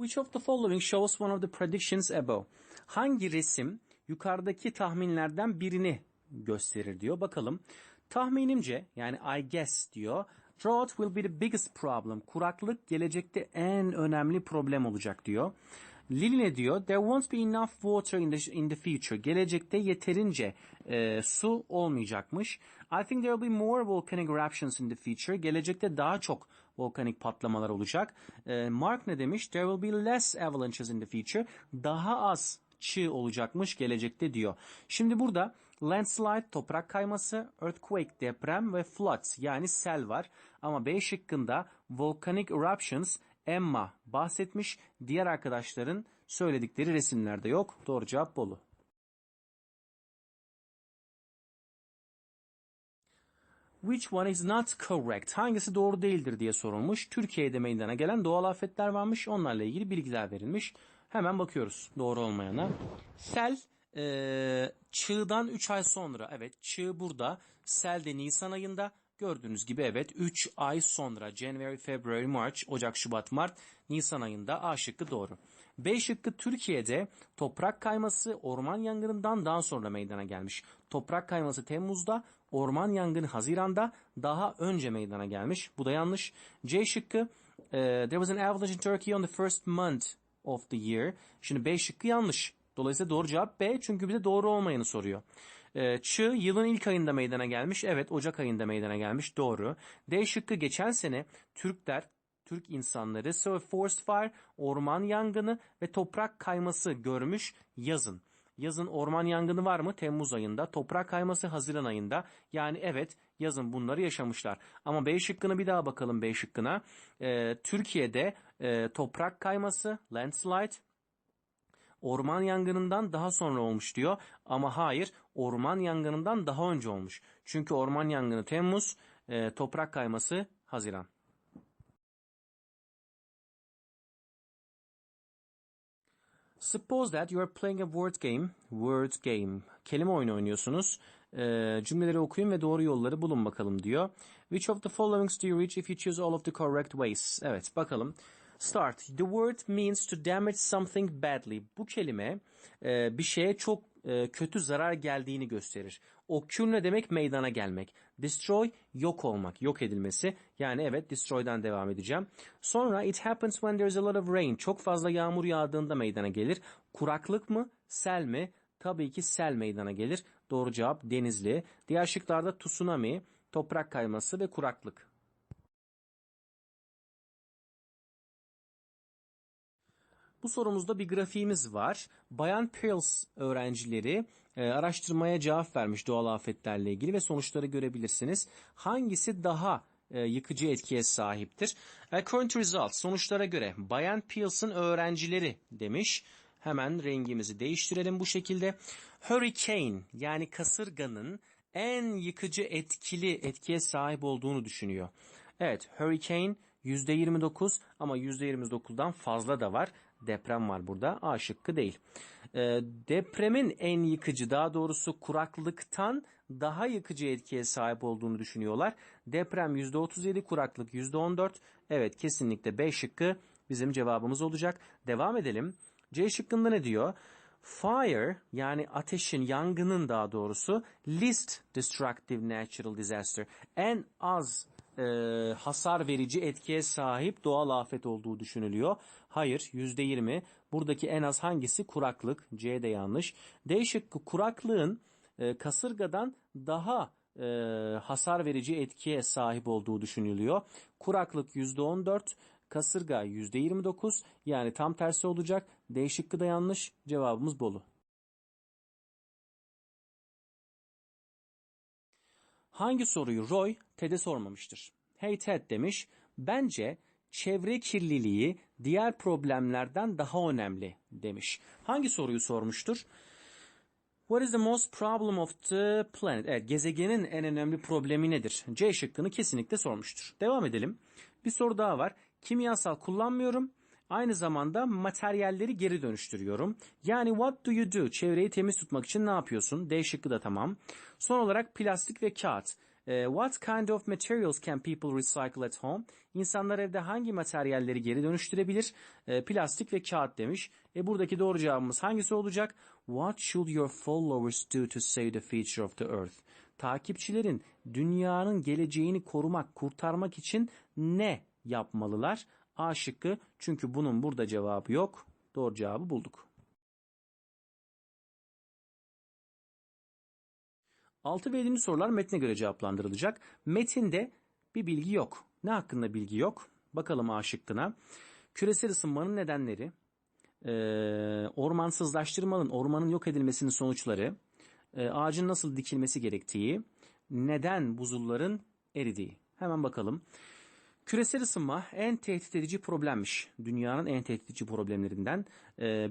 Which of the following shows one of the predictions above? Hangi resim yukarıdaki tahminlerden birini gösterir diyor. Bakalım. Tahminimce yani I guess diyor. Drought will be the biggest problem. Kuraklık gelecekte en önemli problem olacak diyor. Lili ne diyor? There won't be enough water in the, in the future. Gelecekte yeterince e, su olmayacakmış. I think there will be more volcanic eruptions in the future. Gelecekte daha çok volkanik patlamalar olacak. E, Mark ne demiş? There will be less avalanches in the future. Daha az çığ olacakmış gelecekte diyor. Şimdi burada landslide toprak kayması, earthquake deprem ve floods yani sel var. Ama B şıkkında volcanic eruptions Emma bahsetmiş. Diğer arkadaşların söyledikleri resimlerde yok. Doğru cevap Bolu. Which one is not correct? Hangisi doğru değildir diye sorulmuş. Türkiye'de meydana gelen doğal afetler varmış. Onlarla ilgili bilgiler verilmiş. Hemen bakıyoruz doğru olmayana. Sel e, çığdan 3 ay sonra. Evet çığ burada. Sel de Nisan ayında. Gördüğünüz gibi evet 3 ay sonra January, February, March, Ocak, Şubat, Mart, Nisan ayında A şıkkı doğru. B şıkkı Türkiye'de toprak kayması orman yangınından daha sonra meydana gelmiş. Toprak kayması Temmuz'da, orman yangını Haziran'da daha önce meydana gelmiş. Bu da yanlış. C şıkkı There was an avalanche in Turkey on the first month of the year. Şimdi B şıkkı yanlış. Dolayısıyla doğru cevap B çünkü bize doğru olmayanı soruyor. Ee, Çığ yılın ilk ayında meydana gelmiş. Evet Ocak ayında meydana gelmiş. Doğru. D şıkkı geçen sene Türkler, Türk insanları so forest fire, orman yangını ve toprak kayması görmüş yazın. Yazın orman yangını var mı? Temmuz ayında. Toprak kayması Haziran ayında. Yani evet yazın bunları yaşamışlar. Ama B şıkkına bir daha bakalım B şıkkına. Ee, Türkiye'de e, toprak kayması, landslide, orman yangınından daha sonra olmuş diyor. Ama hayır orman yangınından daha önce olmuş. Çünkü orman yangını Temmuz, e, toprak kayması Haziran. Suppose that you are playing a word game. Word game. Kelime oyunu oynuyorsunuz. E, cümleleri okuyun ve doğru yolları bulun bakalım diyor. Which of the followings do you reach if you choose all of the correct ways? Evet bakalım. Start. The word means to damage something badly. Bu kelime e, bir şeye çok e, kötü zarar geldiğini gösterir. Occur ne demek? Meydana gelmek. Destroy, yok olmak, yok edilmesi. Yani evet destroy'dan devam edeceğim. Sonra it happens when there's a lot of rain. Çok fazla yağmur yağdığında meydana gelir. Kuraklık mı? Sel mi? Tabii ki sel meydana gelir. Doğru cevap denizli. Diğer şıklarda tsunami, toprak kayması ve kuraklık. Bu sorumuzda bir grafiğimiz var. Bayan Pearls öğrencileri e, araştırmaya cevap vermiş doğal afetlerle ilgili ve sonuçları görebilirsiniz. Hangisi daha e, yıkıcı etkiye sahiptir? According to results, sonuçlara göre Bayan Pearls'ın öğrencileri demiş. Hemen rengimizi değiştirelim bu şekilde. Hurricane yani kasırganın en yıkıcı etkili etkiye sahip olduğunu düşünüyor. Evet, hurricane %29 ama %29'dan fazla da var deprem var burada. A şıkkı değil. E, depremin en yıkıcı daha doğrusu kuraklıktan daha yıkıcı etkiye sahip olduğunu düşünüyorlar. Deprem %37 kuraklık %14. Evet kesinlikle B şıkkı bizim cevabımız olacak. Devam edelim. C şıkkında ne diyor? Fire yani ateşin, yangının daha doğrusu least destructive natural disaster. En az e, hasar verici etkiye sahip doğal afet olduğu düşünülüyor. Hayır yüzde yirmi. Buradaki en az hangisi? Kuraklık. C de yanlış. D şıkkı kuraklığın e, kasırgadan daha e, hasar verici etkiye sahip olduğu düşünülüyor. Kuraklık yüzde on dört. Kasırga yüzde yirmi dokuz. Yani tam tersi olacak. D şıkkı da yanlış. Cevabımız Bolu. Hangi soruyu Roy Ted'e sormamıştır? Hey Ted demiş. Bence çevre kirliliği diğer problemlerden daha önemli demiş. Hangi soruyu sormuştur? What is the most problem of the planet? Evet, gezegenin en önemli problemi nedir? C şıkkını kesinlikle sormuştur. Devam edelim. Bir soru daha var. Kimyasal kullanmıyorum. Aynı zamanda materyalleri geri dönüştürüyorum. Yani what do you do? Çevreyi temiz tutmak için ne yapıyorsun? D şıkkı da tamam. Son olarak plastik ve kağıt. E, what kind of materials can people recycle at home? İnsanlar evde hangi materyalleri geri dönüştürebilir? E, plastik ve kağıt demiş. E, buradaki doğru cevabımız hangisi olacak? What should your followers do to save the future of the earth? Takipçilerin dünyanın geleceğini korumak, kurtarmak için ne yapmalılar? A şıkkı çünkü bunun burada cevabı yok. Doğru cevabı bulduk. 6 ve 7. sorular metne göre cevaplandırılacak. Metinde bir bilgi yok. Ne hakkında bilgi yok? Bakalım A şıkkına. Küresel ısınmanın nedenleri, e, ormansızlaştırmanın, ormanın yok edilmesinin sonuçları, e, ağacın nasıl dikilmesi gerektiği, neden buzulların eridiği. Hemen bakalım. Küresel ısınma en tehdit edici problemmiş. Dünyanın en tehdit edici problemlerinden.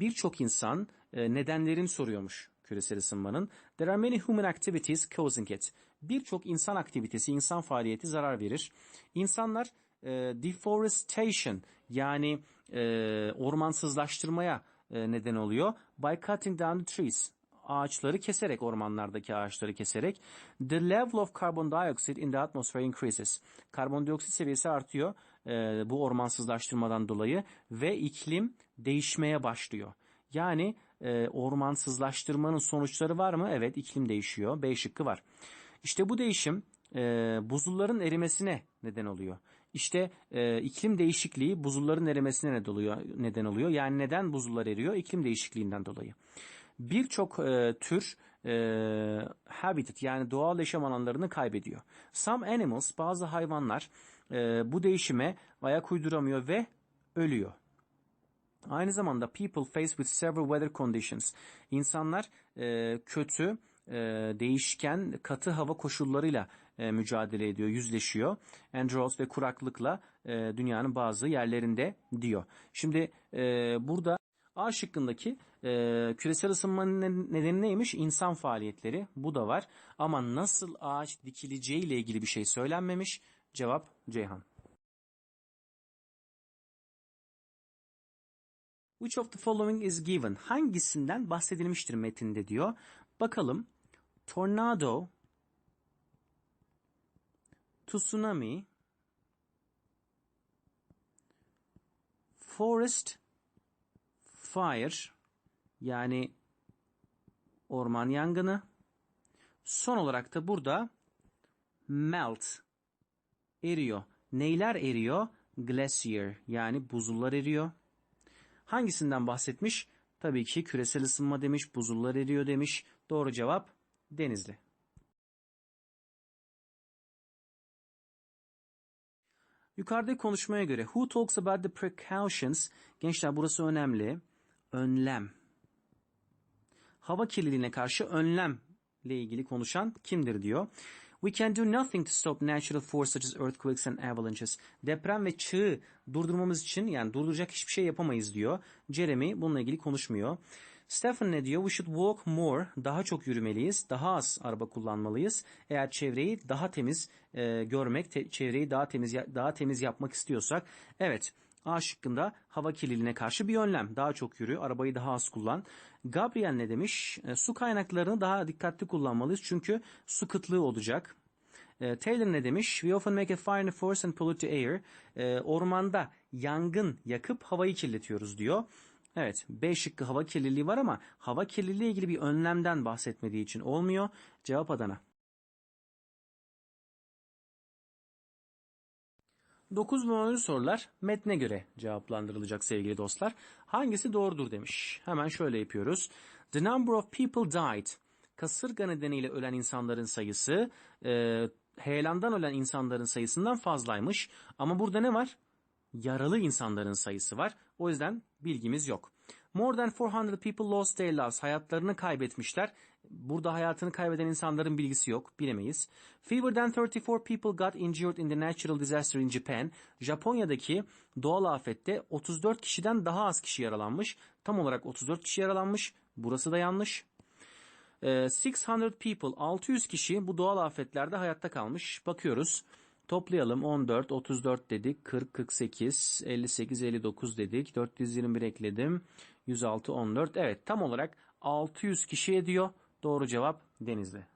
Birçok insan nedenlerini soruyormuş küresel ısınmanın. There are many human activities causing it. Birçok insan aktivitesi, insan faaliyeti zarar verir. İnsanlar e, deforestation yani e, ormansızlaştırmaya e, neden oluyor. By cutting down the trees. Ağaçları keserek, ormanlardaki ağaçları keserek. The level of carbon dioxide in the atmosphere increases. Karbondioksit seviyesi artıyor e, bu ormansızlaştırmadan dolayı ve iklim değişmeye başlıyor. Yani e, ormansızlaştırmanın sonuçları var mı? Evet iklim değişiyor. B şıkkı var. İşte bu değişim e, buzulların erimesine neden oluyor. İşte e, iklim değişikliği buzulların erimesine neden oluyor, neden oluyor. Yani neden buzullar eriyor? İklim değişikliğinden dolayı. Birçok e, tür e, habitat yani doğal yaşam alanlarını kaybediyor. Some animals bazı hayvanlar e, bu değişime ayak uyduramıyor ve ölüyor. Aynı zamanda people face with several weather conditions. İnsanlar e, kötü, e, değişken, katı hava koşullarıyla e, mücadele ediyor, yüzleşiyor. Andros ve kuraklıkla e, dünyanın bazı yerlerinde diyor. Şimdi e, burada A şıkkındaki e, küresel ısınmanın nedeni neymiş? İnsan faaliyetleri. Bu da var. Ama nasıl ağaç dikileceği ile ilgili bir şey söylenmemiş. Cevap Ceyhan. Which of the following is given? Hangisinden bahsedilmiştir metinde diyor. Bakalım. Tornado, tsunami, forest fire yani orman yangını. Son olarak da burada melt eriyor. Neyler eriyor? Glacier yani buzullar eriyor. Hangisinden bahsetmiş? Tabii ki küresel ısınma demiş, buzullar eriyor demiş. Doğru cevap Denizli. Yukarıdaki konuşmaya göre who talks about the precautions? Gençler burası önemli. Önlem. Hava kirliliğine karşı önlem ile ilgili konuşan kimdir diyor. We can do nothing to stop natural forces such as earthquakes and avalanches. Deprem ve çığı durdurmamız için yani durduracak hiçbir şey yapamayız diyor. Jeremy bununla ilgili konuşmuyor. Stephen ne diyor? We should walk more. Daha çok yürümeliyiz. Daha az araba kullanmalıyız. Eğer çevreyi daha temiz e, görmek, te, çevreyi daha temiz daha temiz yapmak istiyorsak, evet. A şıkkında hava kirliliğine karşı bir önlem. Daha çok yürü, arabayı daha az kullan. Gabriel ne demiş? E, su kaynaklarını daha dikkatli kullanmalıyız çünkü su kıtlığı olacak. E, Taylor ne demiş? We often make a fire in the forest and pollute the air. E, ormanda yangın yakıp havayı kirletiyoruz diyor. Evet B şıkkı hava kirliliği var ama hava kirliliği ilgili bir önlemden bahsetmediği için olmuyor. Cevap Adana. 9 ve 10. sorular metne göre cevaplandırılacak sevgili dostlar. Hangisi doğrudur demiş. Hemen şöyle yapıyoruz. The number of people died. Kasırga nedeniyle ölen insanların sayısı e, heyelandan ölen insanların sayısından fazlaymış. Ama burada ne var? Yaralı insanların sayısı var. O yüzden bilgimiz yok. More than 400 people lost their lives. Hayatlarını kaybetmişler. Burada hayatını kaybeden insanların bilgisi yok. Bilemeyiz. Fewer than 34 people got injured in the natural disaster in Japan. Japonya'daki doğal afette 34 kişiden daha az kişi yaralanmış. Tam olarak 34 kişi yaralanmış. Burası da yanlış. 600 people, 600 kişi bu doğal afetlerde hayatta kalmış. Bakıyoruz. Toplayalım 14, 34 dedik, 40, 48, 58, 59 dedik, 421 ekledim, 106, 14. Evet tam olarak 600 kişi ediyor. Doğru cevap Denizli.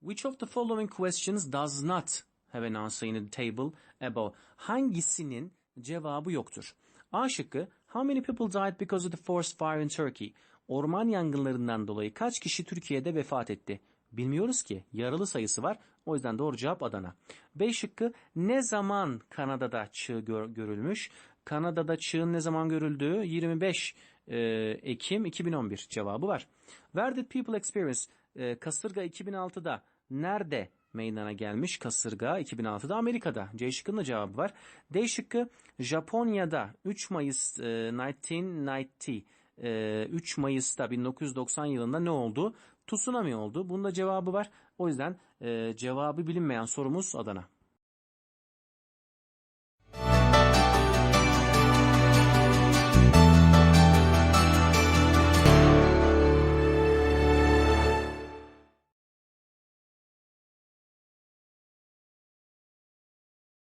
Which of the following questions does not have an answer in the table above? Hangisinin cevabı yoktur? A şıkkı How many people died because of the forest fire in Turkey? Orman yangınlarından dolayı kaç kişi Türkiye'de vefat etti? Bilmiyoruz ki. Yaralı sayısı var. O yüzden doğru cevap Adana. B şıkkı ne zaman Kanada'da çığ gör- görülmüş? Kanada'da çığın ne zaman görüldüğü 25 e, Ekim 2011 cevabı var. Where did people experience? E, kasırga 2006'da nerede meydana gelmiş? Kasırga 2006'da Amerika'da. C şıkkının da cevabı var. D şıkkı Japonya'da 3 Mayıs e, 1990 e, 3 Mayıs'ta 1990 yılında ne oldu? Tsunami oldu. Bunda cevabı var. O yüzden e, cevabı bilinmeyen sorumuz Adana.